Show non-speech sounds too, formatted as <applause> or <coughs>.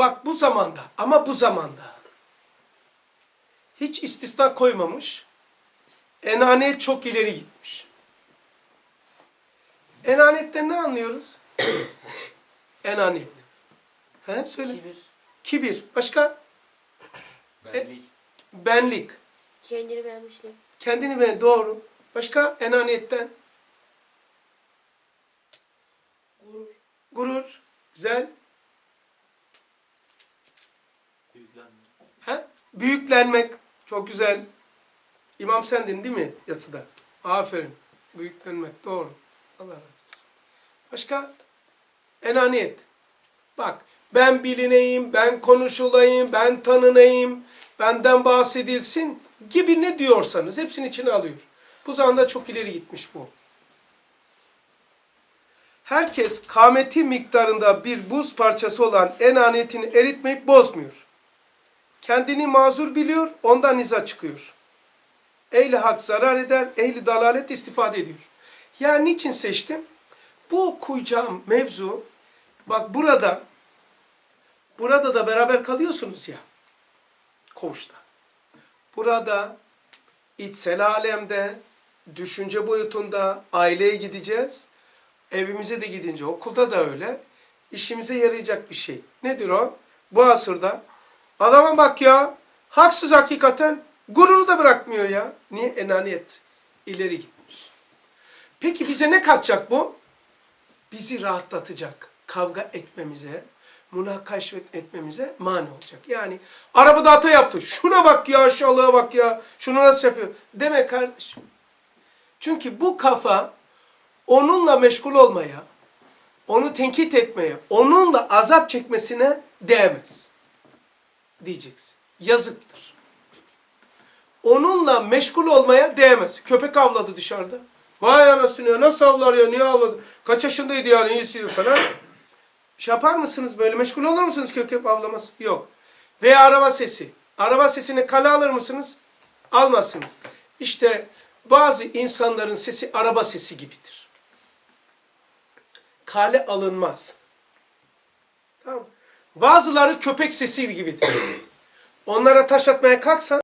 Bak bu zamanda ama bu zamanda hiç istisna koymamış. Enaniyet çok ileri gitmiş. Enaniyetten ne anlıyoruz? <coughs> Enaniyet. He söyle. Kibir. Kibir. Başka? Benlik. Benlik. Kendini beğenmişlik. Kendini beğen. Doğru. Başka? Enaniyetten. Gurur. Gurur. Güzel. He? Büyüklenmek. Çok güzel. İmam sendin değil mi yatsıda? Aferin. Büyüklenmek. Doğru. Allah razı olsun. Başka? Enaniyet. Bak ben bilineyim, ben konuşulayım, ben tanınayım, benden bahsedilsin gibi ne diyorsanız hepsini içine alıyor. Bu zamanda çok ileri gitmiş bu. Herkes kâmeti miktarında bir buz parçası olan enaniyetini eritmeyip bozmuyor. Kendini mazur biliyor, ondan niza çıkıyor. Ehli hak zarar eder, ehli dalalet istifade ediyor. Ya niçin seçtim? Bu okuyacağım mevzu, bak burada, burada da beraber kalıyorsunuz ya, koğuşta. Burada, içsel alemde, düşünce boyutunda aileye gideceğiz. Evimize de gidince okulda da öyle. İşimize yarayacak bir şey. Nedir o? Bu asırda Adama bak ya. Haksız hakikaten. Gururu da bırakmıyor ya. Niye? Enaniyet. ileri gitmiş. Peki bize ne katacak bu? Bizi rahatlatacak. Kavga etmemize, münakaş etmemize mani olacak. Yani arabada hata yaptı. Şuna bak ya aşağılığa bak ya. Şunu nasıl yapıyor? Deme kardeşim. Çünkü bu kafa onunla meşgul olmaya, onu tenkit etmeye, onunla azap çekmesine değmez diyeceksin. Yazıktır. Onunla meşgul olmaya değmez. Köpek avladı dışarıda. Vay anasını ya nasıl avlar ya niye avladı? Kaç yaşındaydı yani iyisi falan. Şey yapar mısınız böyle meşgul olur musunuz köpek avlaması? Yok. Veya araba sesi. Araba sesini kale alır mısınız? Almazsınız. İşte bazı insanların sesi araba sesi gibidir. Kale alınmaz. Tamam? Bazıları köpek sesi gibidir. Onlara taş atmaya kalksan